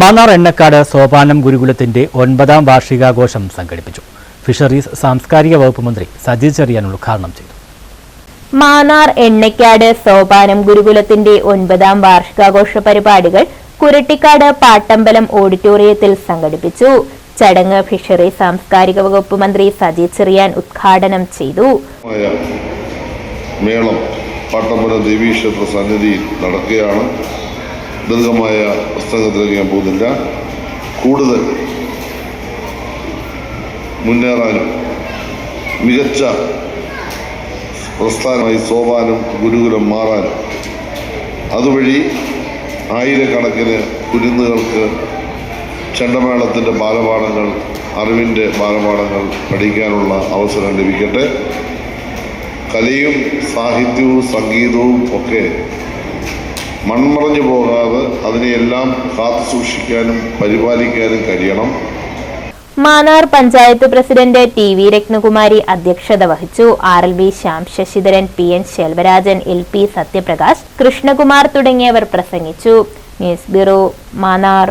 മാന്നാർ എണ്ണക്കാട് സോപാനം ഗുരുകുലത്തിന്റെ ഒൻപതാം വാർഷികാഘോഷം സംഘടിപ്പിച്ചു. ഫിഷറീസ് സാംസ്കാരിക വകുപ്പ് മന്ത്രി സജി ചെറിയാൻ ഉദ്ഘാടനം ചെയ്തു. മാന്നാർ എണ്ണക്കാട് സോപാനം ഗുരുകുലത്തിന്റെ ഒൻപതാം വാർഷികാഘോഷ പരിപാടികൾ കുരട്ടിക്കാട് പാട്ടമ്പലം ഓഡിറ്റോറിയത്തിൽ സംഘടിപ്പിച്ചു. ചടങ്ങ് ഫിഷറി സാംസ്കാരിക വകുപ്പ് മന്ത്രി സജി ചെറിയാൻ ഉദ്ഘാടനം ചെയ്തു. മേളം പാട്ടമ്പലം ദേവീക്ഷേത്ര സന്നിധിയിൽ നടക്കുകയാണ്. ദീർഘമായ പുസ്തകത്തിലേക്ക് ഞാൻ പോകുന്നില്ല. കൂടുതൽ മുന്നേറാനും മികച്ച പ്രസ്ഥാനമായി സോപാനും ഗുരുകുലം മാറാനും അതുവഴി ആയിരക്കണക്കിന് കുരുന്നുകൾക്ക് ചെണ്ടമേളത്തിന്റെ ബാലപാഠങ്ങൾ അറിവിന്റെ ബാലപാഠങ്ങൾ പഠിക്കാനുള്ള അവസരം ലഭിക്കട്ടെ. കലയും സാഹിത്യവും സംഗീതവും ഒക്കെ മൺമറഞ്ഞു പോകാതെ അതിനെയെല്ലാം കാത്തു സൂക്ഷിക്കാനും പരിപാലിക്കാനും കഴിയണം. Mannar panchayat president T V Ratnakumari അധ്യക്ഷത വഹിച്ചു. R L V Shyam Sasidharan P N Selvarajan L P Sathyaprakash Krishnakumar തുടങ്ങിയവർ പ്രസംഗിച്ചു. News bureau Mannar